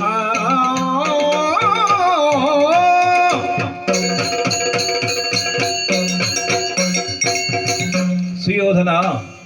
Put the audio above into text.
아, 아, 아, 수요선아